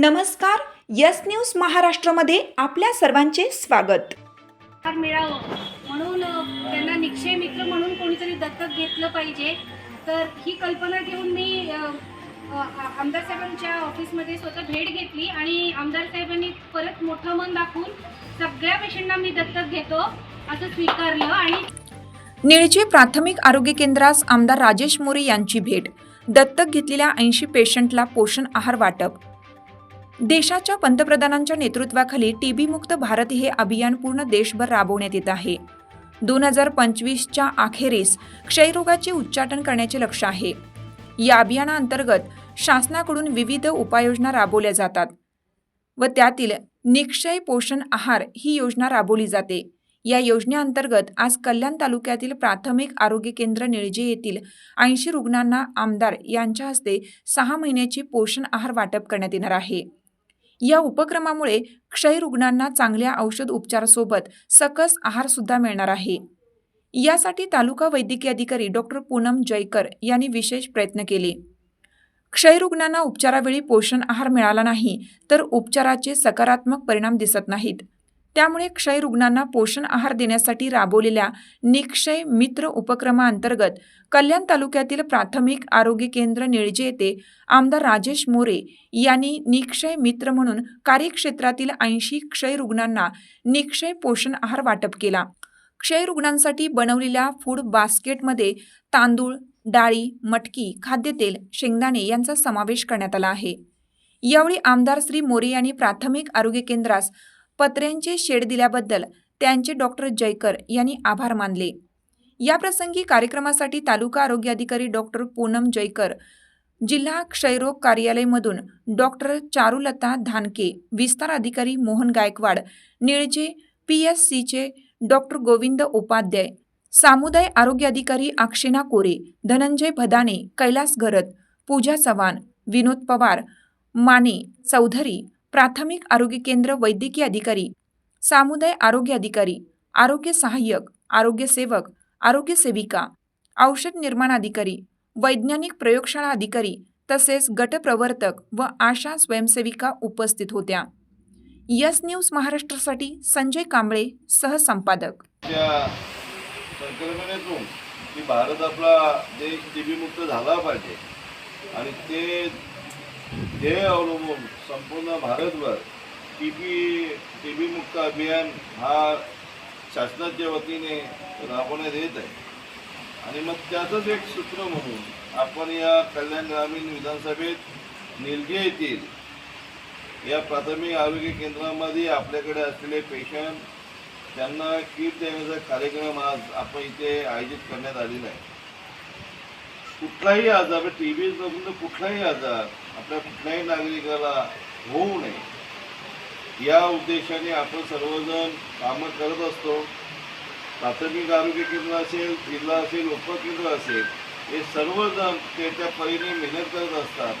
नमस्कार yes news महाराष्ट्रामध्ये आपल्या सर्वांचे स्वागत. मिळावं. म्हणून त्यांना निक्षय मित्र म्हणून कोणीतरी दत्तक घेतलं पाहिजे. तर ही कल्पना घेऊन मी आमदार साहेबांच्या ऑफिसमध्ये स्वतः भेट घेतली आणि आमदार साहेबांनी परत मोठं मन दाखवून सगळ्या पेशंटना मी दत्तक घेतो असं स्वीकारलं आणि निळजे प्राथमिक आरोग्य केंद्रास आमदार राजेश मोरे यांची भेट. दत्तक घेतलेल्या ऐंशी पेशंटला पोषण आहार वाटप. देशाच्या पंतप्रधानांच्या नेतृत्वाखाली टीबी मुक्त भारत हे अभियान पूर्ण देशभर राबवण्यात येत आहे. दोन हजार पंचवीसच्या अखेरीस क्षयरोगाचे उच्चाटन करण्याचे लक्ष आहे. या अभियानाअंतर्गत शासनाकडून विविध उपाययोजना राबवल्या जातात व त्यातील निक्षय पोषण आहार ही योजना राबवली जाते. या योजनेअंतर्गत आज कल्याण तालुक्यातील प्राथमिक आरोग्य केंद्र निळजे येथील ऐंशी रुग्णांना आमदार यांच्या हस्ते सहा महिन्याची पोषण आहार वाटप करण्यात येणार आहे. या उपक्रमामुळे क्षय रुग्णांना चांगल्या औषध उपचारासोबत सकस आहार सुद्धा मिळणार आहे. यासाठी तालुका वैद्यकीय अधिकारी डॉक्टर पूनम जयकर यांनी विशेष प्रयत्न केले. क्षयरुग्णांना उपचारावेळी पोषण आहार मिळाला नाही तर उपचाराचे सकारात्मक परिणाम दिसत नाहीत. त्यामुळे क्षय रुग्णांना पोषण आहार देण्यासाठी राबवलेल्या निक्षय मित्र उपक्रमाअंतर्गत कल्याण तालुक्यातील प्राथमिक आरोग्य केंद्र निळजे येथे आमदार राजेश मोरे यांनी निक्षय मित्र म्हणून कार्यक्षेत्रातील ऐंशी क्षय रुग्णांना निक्षय पोषण आहार वाटप केला. क्षय रुग्णांसाठी बनवलेल्या फूड बास्केटमध्ये तांदूळ डाळी मटकी खाद्यतेल शेंगदाणे यांचा समावेश करण्यात आला आहे. यावेळी आमदार श्री मोरे यांनी प्राथमिक आरोग्य केंद्रास पत्र्यांचे शेड दिल्याबद्दल त्यांचे डॉक्टर जयकर यांनी आभार मानले. याप्रसंगी कार्यक्रमासाठी तालुका आरोग्य अधिकारी डॉक्टर पूनम जयकर जिल्हा क्षयरोग कार्यालयमधून डॉक्टर चारुलता धानके विस्तार अधिकारी मोहन गायकवाड निळजे पी एस सीचे डॉक्टर गोविंद उपाध्याय सामुदाय आरोग्य अधिकारी अक्षिणा कोरे धनंजय भदाने कैलास घरत पूजा चव्हाण विनोद पवार माने चौधरी प्राथमिक आरोग्य केंद्र वैद्यकीय अधिकारी सामुदाय आरोग्य अधिकारी आरोग्य सहाय्यक आरोग्य सेवक आरोग्य सेविका औषध निर्माण अधिकारी वैज्ञानिक प्रयोगशाळा अधिकारी तसेच गटप्रवर्तक व आशा स्वयंसेविका उपस्थित होत्या. यस न्यूज महाराष्ट्रासाठी संजय कांबळे सहसंपादक. संकल्पनेतून की भारत आपला देश टीबी मुक्त झाला पाहिजे आणि ते ध्येय अवलंबून संपूर्ण भारतभर टी टीबी टीबी मुक्त अभियान हा शासनाच्या वतीने राबवण्यात येत आहे. आणि मग त्याचंच एक सूत्र म्हणून आपण या कल्याण ग्रामीण विधानसभेत निलगे येथील या प्राथमिक आरोग्य केंद्रामध्ये आपल्याकडे असलेले पेशंट त्यांना किट देण्याचा कार्यक्रम आज आपण इथे आयोजित करण्यात आलेला आहे. कुठलाही आजार टी व्ही तर कुठलाही आजार आपल्या कुठल्याही नागरिकाला होऊ नये. या उद्देशाने आपण सर्वजण कामं करत असतो. प्राथमिक आरोग्य केंद्र असेल जिल्हा असेल उपकेंद्र असेल हे सर्वजण ते त्या परीने मेहनत करत असतात.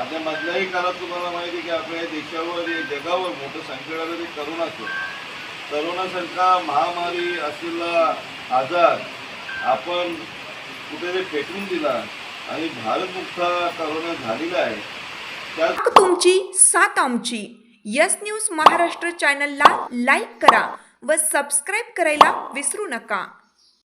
आता मधल्याही काळात तुम्हाला माहिती आहे की आपल्या देशावर या जगावर मोठं संकट आलं ते करोनाचं करोनासारखा महामारी असलेला आजार आपण कुठेतरी फेटून दिला. आणि भारतमुक्त करोना झालेला आहे. तुमची साथ आमची. यस न्यूज महाराष्ट्र चॅनलला लाईक करा व सबस्क्राईब करायला विसरू नका.